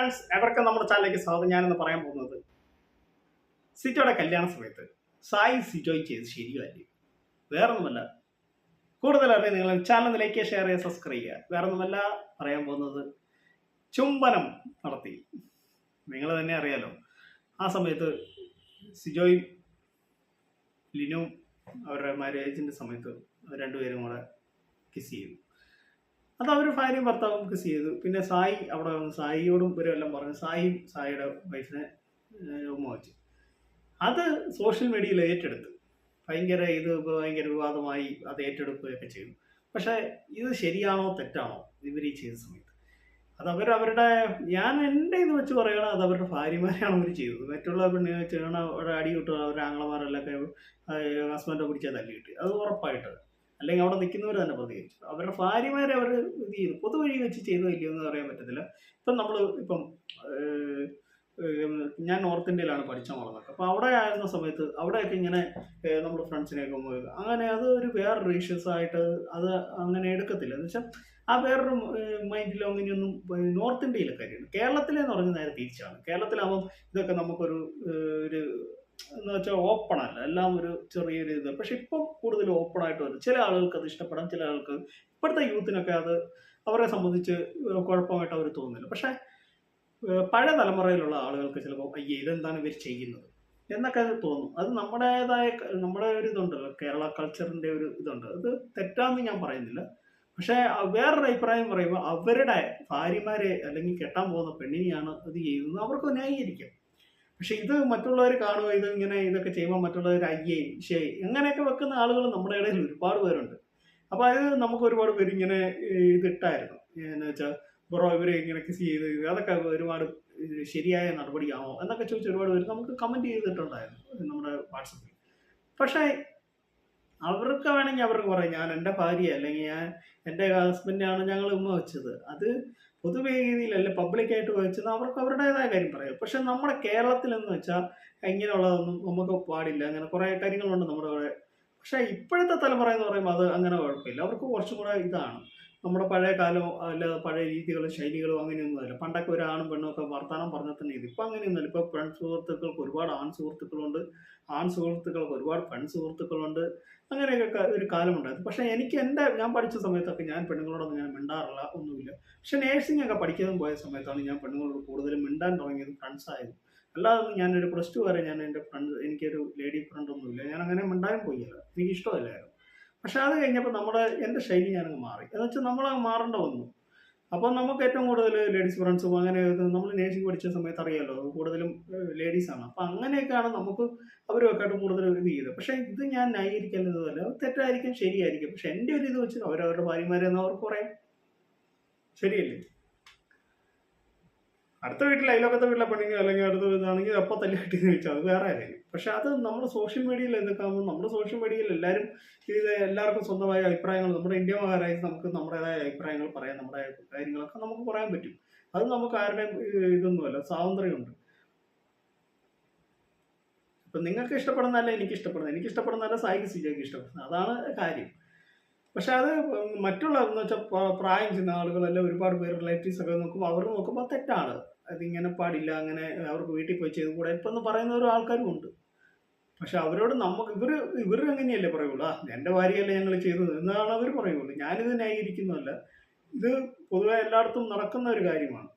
Friends എവർക്കും നമ്മുടെ ചാനലിലേക്ക് സ്വാഗതം. ഞാനെന്ന് പറയാൻ പോകുന്നത് സിറ്റോയുടെ കല്യാണ സമയത്ത് സായി സിറ്റോയ് ചെയ്ത് ശരിയല്ലേ വേറൊന്നുമല്ല. കൂടുതൽ അറിയാൻ നിങ്ങൾ ചാനൽ ലൈക്ക് ഷെയർ ചെയ്യുക സബ്സ്ക്രൈബ് ചെയ്യുക. വേറൊന്നുമല്ല പറയാൻ പോകുന്നത് ചുംബനം നടത്തി. നിങ്ങൾ തന്നെ അറിയാലോ ആ സമയത്ത് സിജോയും ലിനും അവരുടെ മാരേജിന്റെ സമയത്ത് രണ്ടുപേരും കൂടെ കിസ് ചെയ്തു. അത് അവർ ഭാര്യയും ഭർത്താവും കിസ് ചെയ്തു. പിന്നെ സായി അവിടെ വന്ന് സായിയോടും എല്ലാം പറഞ്ഞു. സായിയും സായിയുടെ വൈഫിനെ ഉമ്മ വെച്ചു അത് സോഷ്യൽ മീഡിയയിൽ ഏറ്റെടുത്തു. ഭയങ്കര ഇത് ഭയങ്കര വിവാദമായി അത് ഏറ്റെടുക്കുകയൊക്കെ ചെയ്തു. പക്ഷേ ഇത് ശരിയാണോ തെറ്റാണോ ഇവർ ഈ ചെയ്ത സമയത്ത്? അത് അവർ അവരുടെ ഞാൻ എന്റെ ഇത് വെച്ച് പറയുകയാണ് അത് അവരുടെ ഭാര്യമാരെയാണ് അവർ ചെയ്തത്. മറ്റുള്ള പെണ്ണ് ചെയ്യണ അടി കിട്ടുക അവരുടെ ആങ്ങളമാരെല്ലാം ഹസ്ബൻഡെ പിടിച്ചാൽ തല്ലി കിട്ടി അത് ഉറപ്പായിട്ട് അല്ലെങ്കിൽ അവിടെ നിൽക്കുന്നവർ തന്നെ പ്രതികരിച്ചു. അവരുടെ ഭാര്യമാരെ അവർ ഇത് ചെയ്തു പൊതുവഴി വെച്ച് ചെയ്തോ ഇല്ലയോ എന്ന് പറയാൻ പറ്റത്തില്ല. ഇപ്പം നമ്മൾ ഇപ്പം ഞാൻ നോർത്ത് ഇന്ത്യയിലാണ് പഠിച്ച വളർന്നത്. അപ്പോൾ അവിടെ ആയിരുന്ന സമയത്ത് അവിടെയൊക്കെ ഇങ്ങനെ നമ്മൾ ഫ്രണ്ട്സിനെയൊക്കെ പോയി അങ്ങനെ അത് ഒരു വേറൊരു ഇഷ്യൂസ് ആയിട്ട് അത് അങ്ങനെ എടുക്കത്തില്ല. എന്ന് വെച്ചാൽ ആ വേറൊരു മൈൻഡിലോ അങ്ങനെയൊന്നും നോർത്ത് ഇന്ത്യയിലെ കാര്യമാണ്. കേരളത്തിലെന്ന് പറഞ്ഞാൽ നേരെ തിരിച്ചാണ്. കേരളത്തിലാവുമ്പം ഇതൊക്കെ നമുക്കൊരു ഒരു എന്ന് വെച്ചാൽ ഓപ്പൺ അല്ല. എല്ലാം ഒരു ചെറിയൊരു ഇത് പക്ഷെ ഇപ്പം കൂടുതൽ ഓപ്പൺ ആയിട്ട് വരും. ചില ആളുകൾക്ക് അത് ഇഷ്ടപ്പെടാം. ചില ആൾക്ക് ഇപ്പോഴത്തെ യൂത്തിനൊക്കെ അത് അവരെ സംബന്ധിച്ച് കുഴപ്പമായിട്ട് അവർ തോന്നുന്നില്ല. പക്ഷെ പഴയ തലമുറയിലുള്ള ആളുകൾക്ക് ചിലപ്പോൾ അയ്യേ ഇതെന്താണ് ഇവർ ചെയ്യുന്നത്? എന്നൊക്കെ തോന്നും. അത് നമ്മുടേതായ നമ്മുടെ ഒരു ഇതുണ്ടല്ലോ കേരള കൾച്ചറിന്റെ ഒരു ഇതുണ്ട്. അത് തെറ്റാന്ന് ഞാൻ പറയുന്നില്ല. പക്ഷേ വേറൊരു അഭിപ്രായം പറയുമ്പോൾ അവരുടെ ഭാര്യമാരെ അല്ലെങ്കിൽ കെട്ടാൻ പോകുന്ന പെണ്ണിനെയാണ് അത് ചെയ്യുന്നത്. അവർക്ക് ന്യായീകരിക്കാം. പക്ഷെ ഇത് മറ്റുള്ളവർ കാണുമോ ഇത് ഇങ്ങനെ ഇതൊക്കെ ചെയ്യുമ്പോൾ മറ്റുള്ളവർ അയ്യേ ശേ അങ്ങനെയൊക്കെ വെക്കുന്ന ആളുകൾ നമ്മുടെ ഇടയിൽ ഒരുപാട് പേരുണ്ട്. അപ്പോൾ അത് നമുക്ക് ഒരുപാട് പേര് ഇങ്ങനെ ഇത് ഇതിട്ടായിരുന്നു. എന്ന് വെച്ചാൽ ബ്രോ ഇവരെ ഇങ്ങനെ കിസ് ചെയ്ത് അതൊക്കെ ഒരുപാട് ശരിയായ നടപടിയാണോ എന്നൊക്കെ ചോദിച്ച് ഒരുപാട് പേര് നമുക്ക് കമന്റ് ചെയ്തിട്ടുണ്ടായിരുന്നു നമ്മുടെ വാട്സപ്പിൽ പക്ഷേ അവർക്ക് വേണമെങ്കിൽ അവർക്ക് പറയാം. ഞാൻ എന്റെ ഭാര്യ അല്ലെങ്കിൽ ഞാൻ എന്റെ ഹസ്ബൻഡാണ് ഞങ്ങൾ ഉമ്മ വെച്ചത്. അത് പൊതുവേദിയിലല്ല പബ്ലിക്കായിട്ട് വെച്ചത് അവർക്ക് അവരുടേതായ കാര്യം പറയാം. പക്ഷെ നമ്മുടെ കേരളത്തിൽ എന്ന് വെച്ചാൽ ഇങ്ങനെയുള്ളതൊന്നും നമുക്ക് പാടില്ല. അങ്ങനെ കുറേ കാര്യങ്ങളുണ്ട് നമ്മുടെ പക്ഷെ ഇപ്പോഴത്തെ തലമുറ എന്ന് പറയുമ്പോൾ അത് അങ്ങനെ കുഴപ്പമില്ല. അവർക്ക് കുറച്ചും കൂടെ ഇതാണ്. നമ്മുടെ പഴയ കാലമോ അല്ലാതെ പഴയ രീതികളും ശൈലികളും അങ്ങനെയൊന്നുമല്ല പണ്ടൊക്കെ ഒരു ആണും പെണ്ണും ഒക്കെ വർത്തമാനം പറഞ്ഞാൽ തന്നെ ഇത്. ഇപ്പം അങ്ങനെയൊന്നുമില്ല. ഇപ്പോൾ പെൺ സുഹൃത്തുക്കൾക്ക് ഒരുപാട് ആൺ സുഹൃത്തുക്കളുണ്ട്. ആൺ സുഹൃത്തുക്കൾക്ക് ഒരുപാട് പെൺ സുഹൃത്തുക്കളുണ്ട്. അങ്ങനെയൊക്കെ ഒരു കാലമുണ്ടായിരുന്നു. പക്ഷേ എനിക്ക് എന്റെ ഞാൻ പഠിച്ച സമയത്തൊക്കെ ഞാൻ പെണ്ണുങ്ങളോടൊന്നും ഞാൻ മിണ്ടാറില്ല ഒന്നുമില്ല. പക്ഷെ നേഴ്സിംഗ് ഒക്കെ പഠിക്കാൻ പോയ സമയത്താണ് ഞാൻ പെണ്ണുങ്ങളോട് കൂടുതലും മിണ്ടാൻ തുടങ്ങിയത് ഫ്രണ്ട്സ് ആയത്. അല്ലാതെ ഞാനൊരു പ്ലസ് ടു വരെ ഞാൻ എന്റെ ഫ്രണ്ട് എനിക്കൊരു ലേഡി ഫ്രണ്ട് ഒന്നുമില്ല. ഞാൻ അങ്ങനെ മിണ്ടാനും പോയില്ല. എനിക്ക് ഇഷ്ടമല്ലായിരുന്നു പക്ഷെ അത് കഴിഞ്ഞപ്പോൾ നമ്മുടെ എന്റെ ശൈലി ഞാനങ്ങ് മാറി. എന്ന് വെച്ചാൽ നമ്മളങ്ങ് മാറേണ്ട വന്നു. അപ്പം നമുക്ക് ഏറ്റവും കൂടുതൽ ലേഡീസ് ഫ്രണ്ട്സും അങ്ങനെ നമ്മൾ നേഴ്സിംഗ് പഠിച്ച സമയത്ത് അറിയാമല്ലോ കൂടുതലും ലേഡീസാണ് അപ്പം അങ്ങനെയൊക്കെയാണ് നമുക്ക് അവരുമൊക്കെ ആയിട്ട് കൂടുതൽ ഇത് ചെയ്തത്. പക്ഷേ ഇത് ഞാൻ ന്യായീകരിക്കുന്നതല്ല അത് തെറ്റായിരിക്കും ശരിയായിരിക്കും. പക്ഷെ എന്റെ ഒരു ഇത് വെച്ച് അവരവരുടെ ഭാര്യമാരെ എന്ന് അവർക്ക് പറയാം. ശരിയല്ലേ? അടുത്ത വീട്ടിൽ അയലോക്കത്തെ വീട്ടിലെ പെണ്ണിങ്ങോ അല്ലെങ്കിൽ അടുത്ത വീട്ടിലാണെങ്കിൽ അപ്പോൾ തല്ലി കെട്ടിന്ന് ചോദിച്ചാൽ അത് വേറെ കാര്യം. പക്ഷെ അത് നമ്മൾ സോഷ്യൽ മീഡിയയിൽ എന്തൊക്കെ ആകുമ്പോൾ നമ്മുടെ സോഷ്യൽ മീഡിയയിൽ എല്ലാവരും ഇത് എല്ലാവർക്കും സ്വന്തമായ അഭിപ്രായങ്ങൾ നമ്മുടെ ഇന്ത്യ മഹാരായി നമുക്ക് നമ്മുടേതായ അഭിപ്രായങ്ങൾ പറയാം നമ്മുടെ കാര്യങ്ങളൊക്കെ നമുക്ക് പറയാൻ പറ്റും. അത് നമുക്ക് ആരുടെയും ഇതൊന്നുമല്ല സ്വാതന്ത്ര്യമുണ്ട്. ഇപ്പം നിങ്ങൾക്ക് ഇഷ്ടപ്പെടുന്നതല്ല എനിക്ക് ഇഷ്ടപ്പെടുന്നത്. എനിക്ക് ഇഷ്ടപ്പെടുന്നതല്ല സായിക്ക് സിജയ്ക്ക് ഇഷ്ടപ്പെടുന്നത്. അതാണ് കാര്യം. പക്ഷെ അത് മറ്റുള്ള എന്ന് വെച്ചാൽ പ്രായം ചെന്ന ആളുകളെല്ലാം ഒരുപാട് പേര് റിലേറ്റീവ്സ് ഒക്കെ നോക്കുമ്പോൾ അവർ നോക്കുമ്പോൾ തെറ്റാണ്. അതിങ്ങനെ പാടില്ല അങ്ങനെ അവർക്ക് വീട്ടിൽ പോയി ചെയ്ത് കൂടെ. ഇപ്പം പറയുന്ന ഒരു ആൾക്കാരും ഉണ്ട്. പക്ഷെ അവരോട് നമുക്ക് ഇവർ ഇവർ അങ്ങനെയല്ലേ പറയുള്ളൂ? ആ എന്റെ ഭാര്യയല്ലേ ഞങ്ങൾ ചെയ്തത് എന്നാണ് അവർ പറയുള്ളൂ. ഞാനിത് ന്യായീകരിക്കുന്നതല്ല. ഇത് പൊതുവെ എല്ലായിടത്തും നടക്കുന്ന ഒരു കാര്യമാണ്.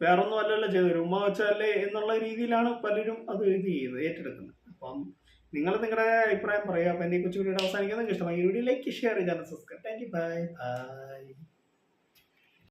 വേറൊന്നും അല്ലല്ലോ ചെയ്തത്. ഉമ്മ വെച്ചല്ലേ എന്നുള്ള രീതിയിലാണ് പലരും അത് ഇത് ചെയ്യുന്നത് ഏറ്റെടുക്കുന്നത്. അപ്പം നിങ്ങൾ നിങ്ങളുടെ അഭിപ്രായം പറയാം. അപ്പം എന്നെ കുറിച്ച് വീഡിയോ അവസാനിക്കുന്നത് ഇഷ്ടമായി ഈ വീഡിയോ ലൈക്ക് ഷെയർ ചെയ്യാൻ subscribe thank you bye bye